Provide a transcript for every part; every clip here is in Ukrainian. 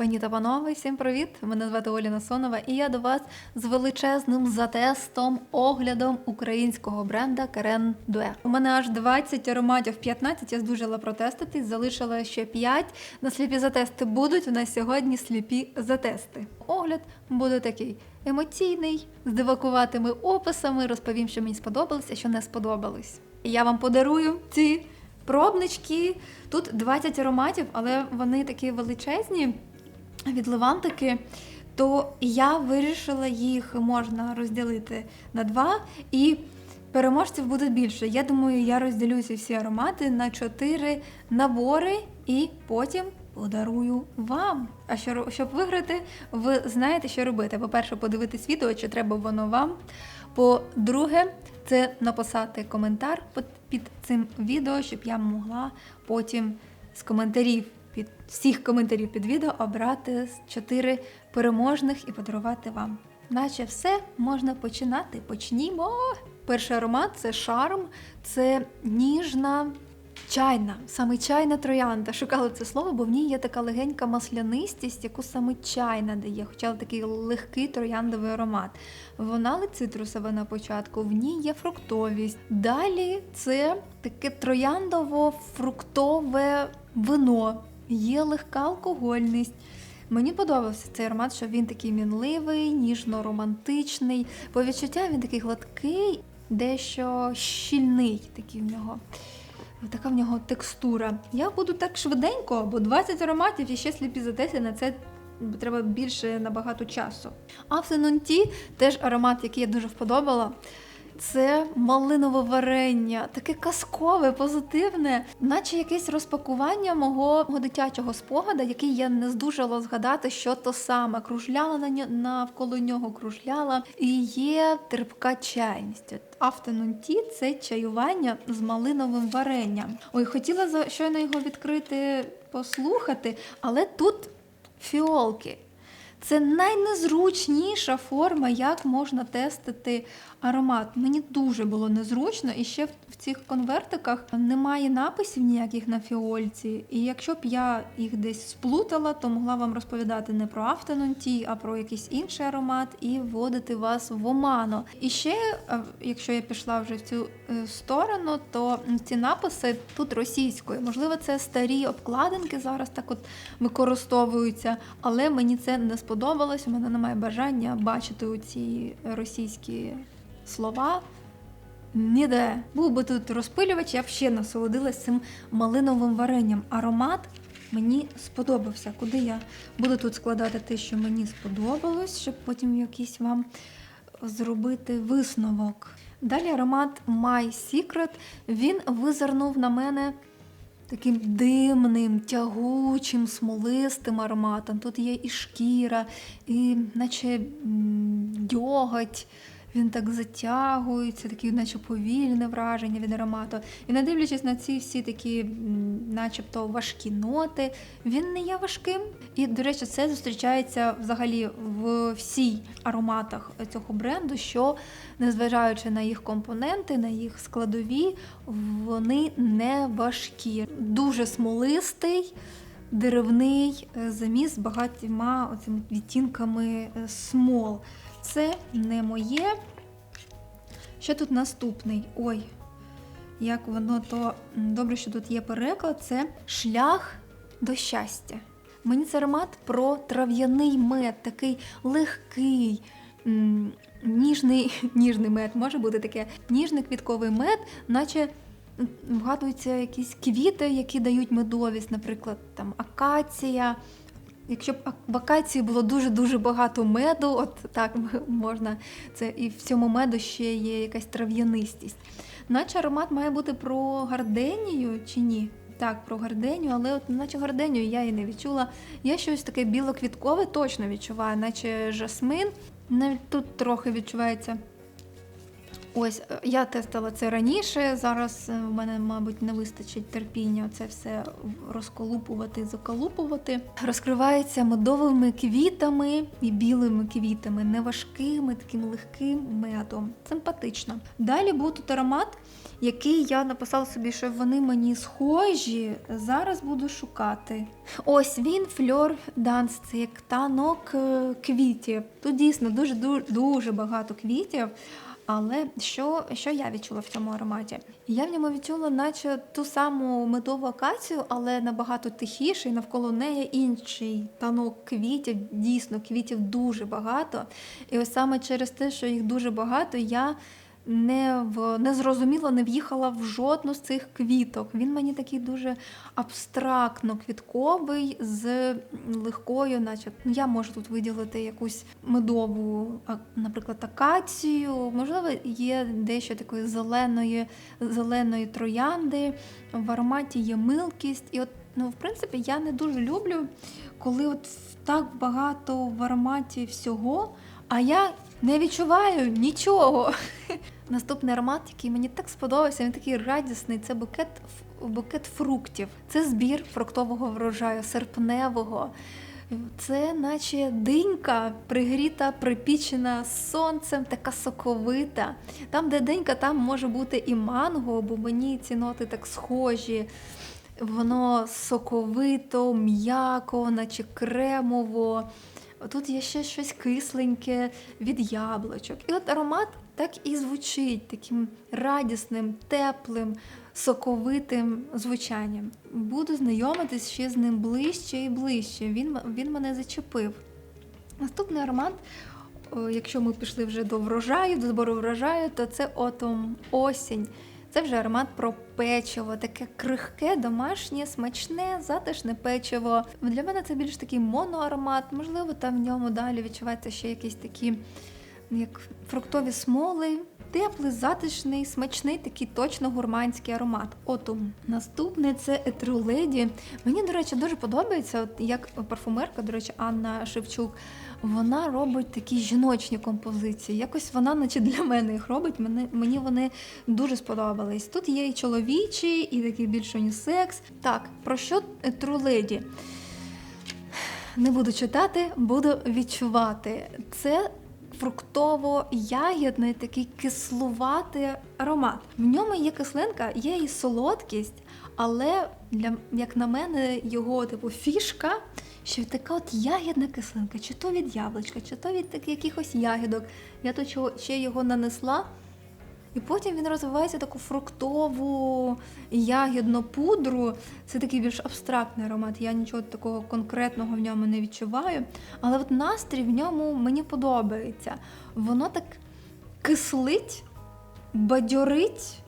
Пані та панове, всім привіт! Мене звати Оля Насонова, і я до вас з величезним затестом, оглядом українського бренда Карен Дуе. У мене аж 20 ароматів, 15 я здужала протестити, залишила ще 5. На сліпі затести будуть. У нас сьогодні сліпі затести. Огляд буде такий емоційний, з дивакуватими описами. Розповім, що мені сподобалось, а що не сподобалось. Я вам подарую ці пробнички. Тут 20 ароматів, але вони такі величезні від Левантики, то я вирішила їх можна розділити на два, і переможців буде більше. Я думаю, я розділю ці всі аромати на чотири набори і потім подарую вам. А що щоб виграти, ви знаєте, що робити. По-перше, подивитись відео, чи треба воно вам. По-друге, це написати коментар під- цим відео, щоб я могла потім з коментарів під всіх коментарів під відео обрати чотири переможних і подарувати вам. Наче все можна починати. Почнімо. Перший аромат це шарм, це ніжна чайна, саме чайна троянда. Шукала це слово, бо в ній є така легенька маслянистість, яку саме чайна дає, хоча такий легкий трояндовий аромат. Вона ли цитрусова на початку, в ній є фруктовість. Далі це таке трояндово-фруктове вино, є легка алкогольність. Мені подобався цей аромат, що він такий мінливий, ніжно-романтичний. По відчуття він такий гладкий, дещо щільний такий в нього. Така в нього текстура. Я буду так швиденько, бо 20 ароматів і ще сліпі затеси на це треба більше набагато часу. Afternoon Tea – теж аромат, який я дуже вподобала. Це малинове варення, таке казкове, позитивне, наче якесь розпакування мого, дитячого спогада, який я не здужала згадати, що то саме. Кружляла на навколо нього, кружляла. І є терпка чайність. Tea – це чаювання з малиновим варенням. Ой, хотіла за- щойно його відкрити, послухати, але тут фіолки. Це найнезручніша форма, як можна тестити аромат. Мені дуже було незручно, і ще в, цих конвертиках немає написів ніяких на фіольці. І якщо б я їх десь сплутала, то могла вам розповідати не про Afternoon а про якийсь інший аромат і вводити вас в оману. І ще, е, якщо я пішла вже в цю е, сторону, то ці написи тут російською. Можливо, це старі обкладинки зараз так от використовуються, але мені це не сподобалось. У мене немає бажання бачити у ці російські слова. Ніде. Був би тут розпилювач, я б ще насолодилась цим малиновим варенням. Аромат мені сподобався. Куди я буду тут складати те, що мені сподобалось, щоб потім якийсь вам зробити висновок. Далі аромат My Secret. Він визирнув на мене таким димним, тягучим, смолистим ароматом. Тут є і шкіра, і наче дьоготь. Він так затягується, таке, наче повільне враження від аромату. І не дивлячись на ці всі такі, начебто, важкі ноти, він не є важким. І, до речі, це зустрічається взагалі в всіх ароматах цього бренду, що, незважаючи на їх компоненти, на їх складові, вони не важкі. Дуже смолистий. Деревний е, заміс з багатьма оцими відтінками е, смол. Це не моє. Ще тут наступний. Ой, як воно то добре, що тут є переклад. Це шлях до щастя. Мені це аромат про трав'яний мед, такий легкий, ніжний, ніжний мед, може бути таке ніжний квітковий мед, наче вгадуються якісь квіти, які дають медовість, наприклад, там акація. Якщо б ак- в було дуже-дуже багато меду, от так можна це і в цьому меду ще є якась трав'янистість. Наче аромат має бути про гарденію чи ні? Так, про гарденію, але от наче гарденію я і не відчула. Я щось таке білоквіткове точно відчуваю, наче жасмин. Навіть тут трохи відчувається Ось е, я тестила це раніше. Зараз е, в мене, мабуть, не вистачить терпіння це все розколупувати, заколупувати. Розкривається медовими квітами і білими квітами, не важкими, таким легким медом. Симпатично. Далі був тут аромат, який я написала собі, що вони мені схожі. Зараз буду шукати. Ось він фльор данс, це як танок е, квітів. Тут дійсно дуже, дуже багато квітів. Але що, що я відчула в цьому ароматі? Я в ньому відчула, наче ту саму медову акацію, але набагато тихіший, навколо неї інший танок квітів. Дійсно, квітів дуже багато. І ось саме через те, що їх дуже багато, я не в не зрозуміло не в'їхала в жодну з цих квіток. Він мені такий дуже абстрактно квітковий з легкою, наче ну, я можу тут виділити якусь медову, наприклад, акацію. Можливо, є дещо такої зеленої, зеленої троянди. В ароматі є милкість. І от, ну, в принципі, я не дуже люблю, коли от так багато в ароматі всього, а я не відчуваю нічого. Наступний аромат, який мені так сподобався, він такий радісний. Це букет букет фруктів. Це збір фруктового врожаю, серпневого. Це наче динька пригріта, припічена сонцем, така соковита. Там, де динька, там може бути і манго, бо мені ці ноти так схожі. Воно соковито, м'яко, наче кремово. Тут є ще щось кисленьке від яблучок. І от аромат так і звучить таким радісним, теплим, соковитим звучанням. Буду знайомитись ще з ним ближче і ближче. Він, він мене зачепив. Наступний аромат. Якщо ми пішли вже до врожаю, до збору врожаю, то це отом осінь. Це вже аромат про печиво, таке крихке, домашнє, смачне, затишне печиво. Для мене це більш такий моноаромат, можливо, там в ньому далі відчуваються ще якісь такі як фруктові смоли. Теплий, затишний, смачний, такий точно гурманський аромат. Отум. Наступне це Етруледі. Мені, до речі, дуже подобається, от як парфумерка, до речі, Анна Шевчук. Вона робить такі жіночні композиції. Якось вона, наче для мене їх робить. Мені, мені вони дуже сподобались. Тут є і чоловічі, і такий більш унісекс. Так, про що Етруледі? Не буду читати, буду відчувати. Це фруктово-ягідний такий кислуватий аромат. В ньому є кислинка, є і солодкість, але для як на мене, його типу фішка, що така от ягідна кислинка, чи то від яблучка, чи то від таких якихось ягідок. Я то ще його нанесла. І потім він розвивається таку фруктову ягідну пудру. Це такий більш абстрактний аромат. Я нічого такого конкретного в ньому не відчуваю. Але от настрій в ньому мені подобається. Воно так кислить, бадьорить.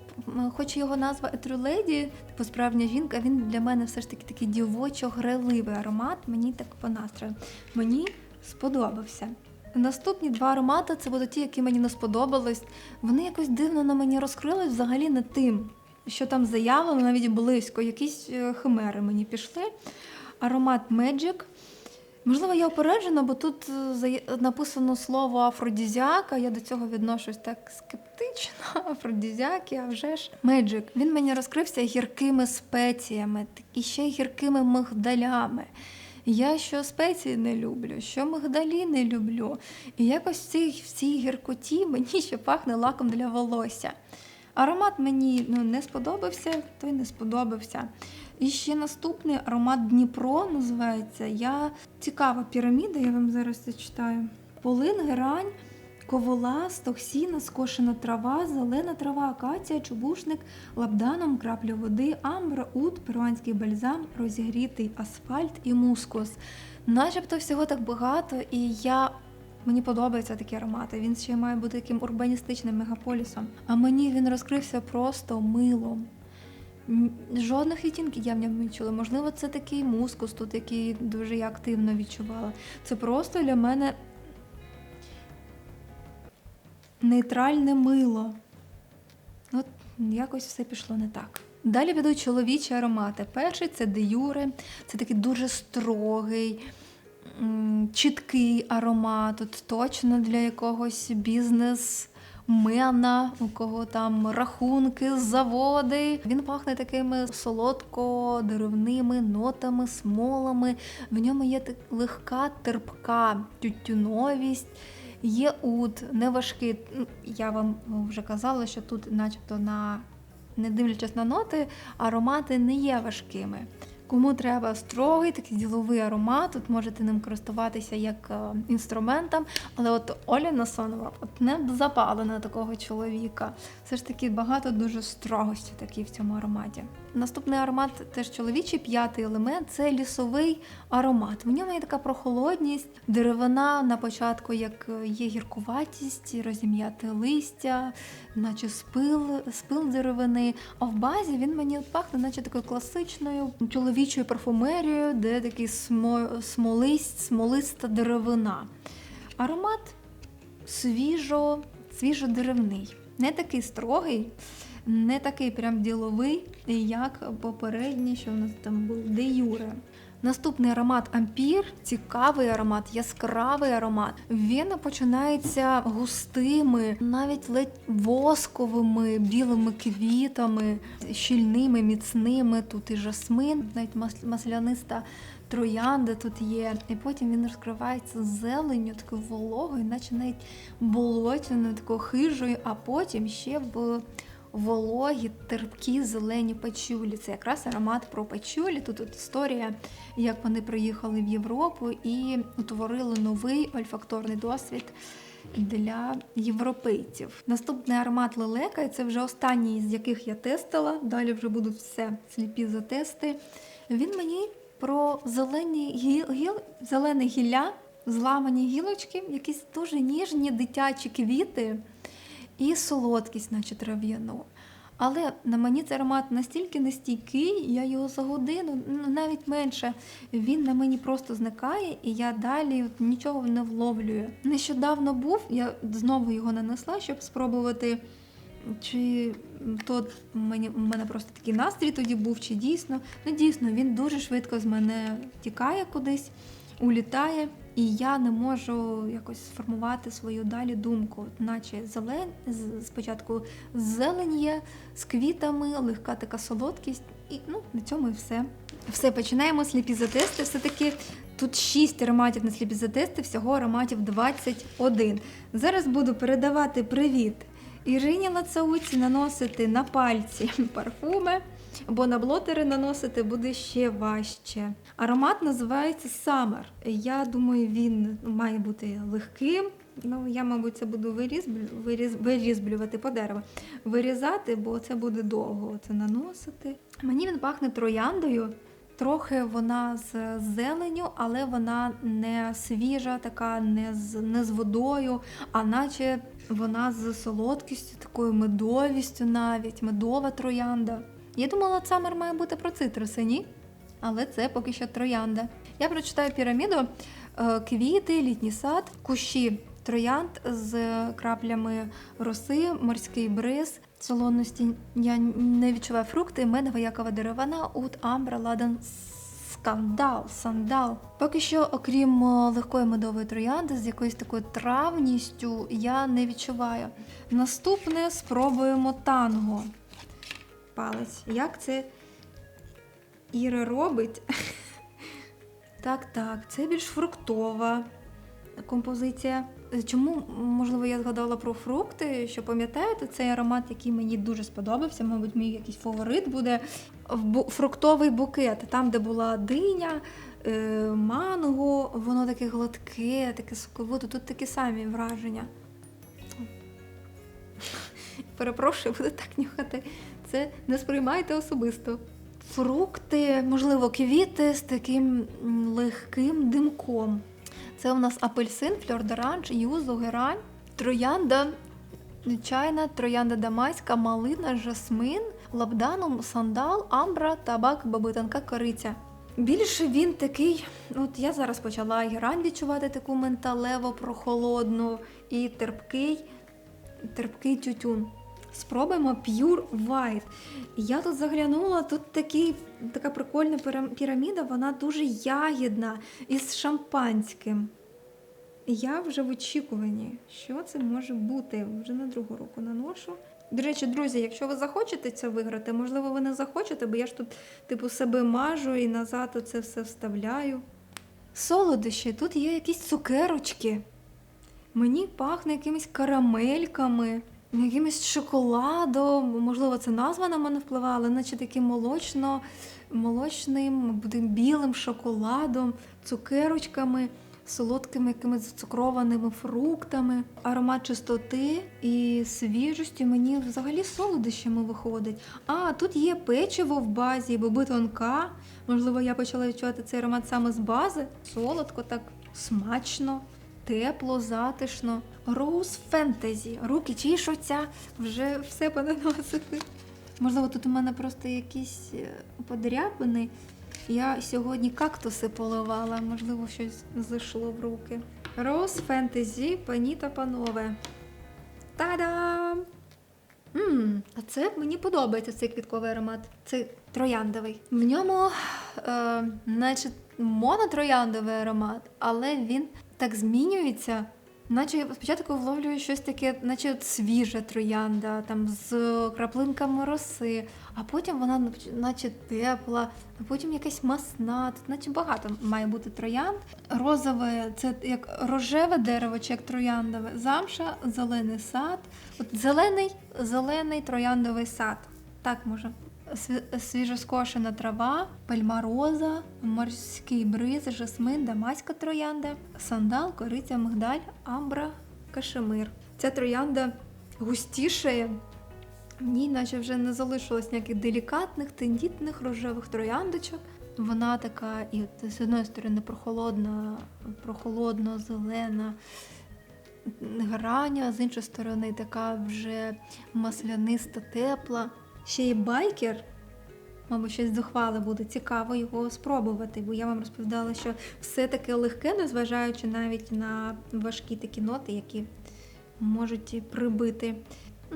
Хоч його назва Етрюледі, типу справжня жінка, він для мене все ж таки такий дівочо-грайливий аромат. Мені так по настрою. Мені сподобався. Наступні два аромати це будуть ті, які мені не сподобались. Вони якось дивно на мені розкрились взагалі не тим, що там заявлено, навіть близько. Якісь е, химери мені пішли. Аромат Magic. Можливо, я опереджена, бо тут е, написано слово афродізіака. Я до цього відношусь так скептично. Афродізіаки, а вже ж Magic. Він мені розкрився гіркими спеціями, і ще гіркими мигдалями. Я що спеції не люблю, що мигдалі не люблю. І якось в цій, в цій гіркоті мені ще пахне лаком для волосся. Аромат мені ну, не сподобався, той не сподобався. І ще наступний аромат Дніпро називається. Я Цікава піраміда, я вам зараз зачитаю. Полин, герань, ковола, стоксіна, скошена трава, зелена трава, акація, чубушник, лабданом, крапля води, амбра, ут, перуанський бальзам, розігрітий асфальт і мускус. Начебто всього так багато, і я. Мені подобаються такі аромати. Він ще має бути таким урбаністичним мегаполісом. А мені він розкрився просто милом. Жодних відтінків я в ньому не відчула. Можливо, це такий мускус тут, який дуже я активно відчувала. Це просто для мене нейтральне мило. От якось все пішло не так. Далі ведуть чоловічі аромати. Перший це деюре, це такий дуже строгий, чіткий аромат, От точно для якогось бізнес мена, у кого там рахунки, заводи. Він пахне такими солодко-деревними нотами, смолами. В ньому є легка, терпка тютюновість. Є ут, неважкий. Ну, Я вам вже казала, що тут, начебто, на не дивлячись на ноти, аромати не є важкими. Кому треба строгий, такий діловий аромат, тут можете ним користуватися як е, інструментом. Але от Оля Насонова от не запала на такого чоловіка. Все ж таки багато дуже строгості такі в цьому ароматі. Наступний аромат теж чоловічий, п'ятий елемент це лісовий аромат. В ньому є така прохолодність, деревина на початку, як е, є гіркуватість, розім'яте листя, наче спил, спил деревини. А в базі він мені пахне, наче такою класичною чоловічою парфумерією, де такий смо, смолисть, смолиста деревина. Аромат свіжо, свіжодеревний, не такий строгий, не такий прям діловий, як попередній, що в нас там був де Юре. Наступний аромат ампір, цікавий аромат, яскравий аромат. Він починається густими, навіть ледь восковими, білими квітами, щільними, міцними. Тут і жасмин, навіть мас- масляниста троянда тут є. І потім він розкривається зеленню, такою вологою, наче навіть болотяною, такою хижою, а потім ще в вологі, терпкі зелені пачулі. Це якраз аромат про пачулі. Тут от історія, як вони приїхали в Європу і утворили новий ольфакторний досвід. Для європейців. Наступний аромат лелека, і це вже останній, з яких я тестила. Далі вже будуть все сліпі затести. Він мені про зелені гіл, гіл, зелене гілля, зламані гілочки, якісь дуже ніжні дитячі квіти і солодкість, наче трав'яну. Але на мені цей аромат настільки нестійкий, я його за годину, ну навіть менше, він на мені просто зникає, і я далі от нічого не вловлюю. Нещодавно був, я знову його нанесла, щоб спробувати, чи то мені, у мене просто такий настрій тоді був, чи дійсно. Ну дійсно, він дуже швидко з мене тікає кудись, улітає. І я не можу якось сформувати свою далі думку, наче зелень спочатку зелень з квітами, легка така солодкість, і ну на цьому і все. Все починаємо сліпі затести. Все таки тут 6 ароматів на сліпі затести, всього ароматів 21. Зараз буду передавати привіт Ірині Лацауці, наносити на пальці парфуми. Бо на блотери наносити буде ще важче. Аромат називається Summer. Я думаю, він має бути легким. Ну, я, мабуть, це буду вирізблю, виріз, вирізблювати по дереву. Вирізати, бо це буде довго це наносити. Мені він пахне трояндою. Трохи вона з зеленю, але вона не свіжа, така не з, не з водою, а наче вона з солодкістю, такою медовістю навіть, медова троянда. Я думала, Самер має бути про цитруси, ні? Але це поки що троянда. Я прочитаю піраміду, е, квіти, літній сад, кущі троянд з краплями роси, морський бриз, солоності. Я не відчуваю фрукти, медова якова деревина, ут, амбра, ладан, скандал, сандал. Поки що, окрім е, легкої медової троянди, з якоюсь такою травністю, я не відчуваю. Наступне спробуємо танго палець. Як це Іра робить? Так, так, це більш фруктова композиція. Чому, можливо, я згадала про фрукти? Що пам'ятаєте, цей аромат, який мені дуже сподобався, мабуть, мій якийсь фаворит буде фруктовий букет. Там, де була диня, е, манго, воно таке гладке, таке соковите. Тут такі самі враження. Перепрошую, буду так нюхати. Це не сприймайте особисто. Фрукти, можливо, квіти з таким легким димком. Це у нас апельсин, фльор доранж, юзу, герань, троянда, чайна, троянда дамаська, малина, жасмин, лабданум, сандал, амбра, табак, бабитанка, кориця. Більше він такий, от я зараз почала герань відчувати таку менталево прохолодну і терпкий, терпкий тютюн. Спробуємо Pure White. Я тут заглянула, тут такий, така прикольна піраміда, вона дуже ягідна із шампанським. Я вже в очікуванні, що це може бути. Вже на другу руку наношу. До речі, друзі, якщо ви захочете це виграти, можливо, ви не захочете, бо я ж тут, типу, себе мажу і назад оце все вставляю. Солодощі, тут є якісь цукерочки. Мені пахне якимись карамельками, якимось шоколадом. Можливо, це назва на мене впливала, але наче таким молочно, молочним, білим шоколадом, цукерочками, солодкими якимись цукрованими фруктами, аромат чистоти і свіжості мені взагалі солодощами виходить. А тут є печиво в базі, боби тонка. Можливо, я почала відчувати цей аромат саме з бази. Солодко, так смачно. Тепло, затишно. Роуз фентезі. Руки чішуться, вже все понаносити. Можливо, тут у мене просто якісь е, подряпини. Я сьогодні кактуси поливала, можливо, щось зайшло в руки. Роуз фентезі, пані та панове. Та-дам! Мм, а це мені подобається цей квітковий аромат. Це трояндовий. В ньому, е, наче монотрояндовий аромат, але він так змінюється. Наче я спочатку вловлюю щось таке, наче от свіжа троянда, там з краплинками роси, а потім вона наче тепла, а потім якась масна. Тут наче багато має бути троянд. Розове це як рожеве дерево, чи як трояндове, замша, зелений сад. От зелений, зелений трояндовий сад. Так може. Сві- Свіжоскошена трава, пальмароза, морський бриз, жасмин, дамаська троянда, сандал, кориця, мигдаль, амбра, кашемир. Ця троянда густішає. В ній наче вже не залишилось ніяких делікатних, тендітних рожевих трояндочок. Вона така, і з одної сторони прохолодна, прохолодно, зелена грань, а з іншої сторони така вже масляниста, тепла. Ще й байкер. Мабуть, щось зухвале буде цікаво його спробувати, бо я вам розповідала, що все таке легке, незважаючи навіть на важкі такі ноти, які можуть прибити.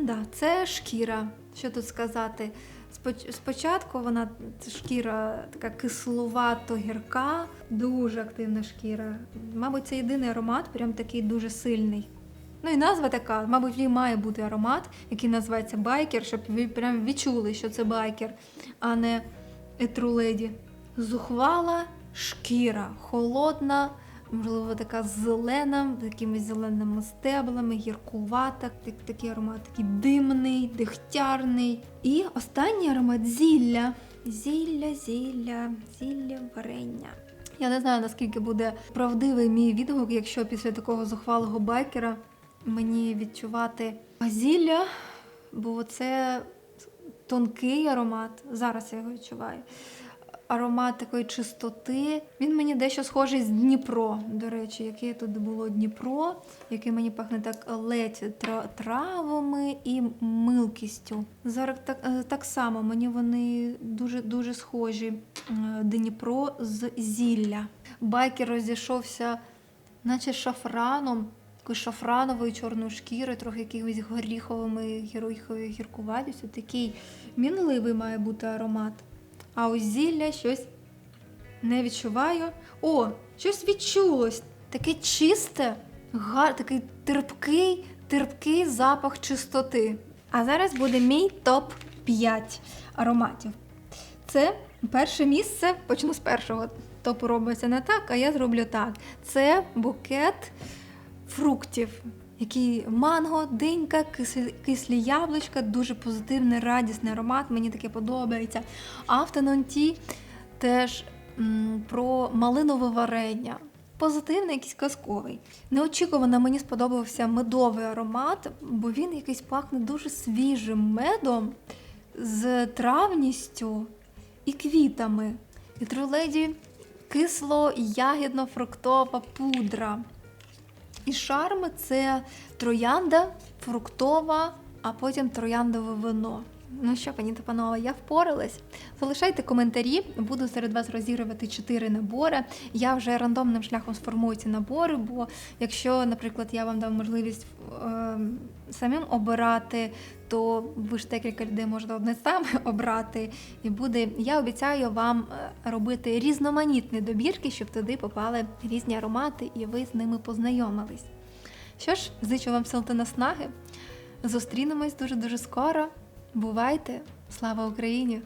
Да, це шкіра. Що тут сказати? Спочатку вона шкіра така кисловато гірка, дуже активна шкіра. Мабуть, це єдиний аромат, прям такий дуже сильний. Ну і назва така, мабуть, в ній має бути аромат, який називається байкер, щоб ви прям відчули, що це байкер, а не етруледі. Зухвала шкіра, холодна, можливо, така зелена, з якимись зеленими стеблами, гіркувата, так- такий аромат, такий димний, дегтярний. І останній аромат зілля. Зілля, зілля, зілля варення. Я не знаю, наскільки буде правдивий мій відгук, якщо після такого зухвалого байкера мені відчувати зілля, бо це тонкий аромат. Зараз я його відчуваю. Аромат такої чистоти. Він мені дещо схожий з Дніпро. До речі, яке тут було Дніпро, який мені пахне так ледь травами і милкістю. Зараз так, е, так само мені вони дуже дуже схожі. Е, Дніпро з зілля. Байкер розійшовся, наче шафраном, такою шафрановою чорною шкірою, трохи якимись горіховими гіроховою гіркуватістю. Такий мінливий має бути аромат. А ось зілля щось не відчуваю. О, щось відчулось. Таке чисте, гар, такий терпкий, терпкий запах чистоти. А зараз буде мій топ-5 ароматів. Це перше місце, почну з першого. Топу робиться не так, а я зроблю так. Це букет фруктів. Який манго, динька, кислі, кислі яблучка, дуже позитивний, радісний аромат, мені таке подобається. Tea теж м, про малинове варення. Позитивний, якийсь казковий. Неочікувано мені сподобався медовий аромат, бо він якийсь пахне дуже свіжим медом з травністю і квітами. І троледі кисло-ягідно-фруктова пудра. І шарми це троянда, фруктова, а потім трояндове вино. Ну що, пані та панове, я впоралась. Залишайте коментарі, буду серед вас розігрувати 4 набори. Я вже рандомним шляхом сформую ці набори, бо якщо, наприклад, я вам дам можливість е, самим обирати, то ви ж декілька людей можете одне саме обрати. І буде, я обіцяю вам е, робити різноманітні добірки, щоб туди попали різні аромати, і ви з ними познайомились. Що ж, зичу вам сил та наснаги. Зустрінемось дуже дуже скоро. Бувайте! Слава Україні!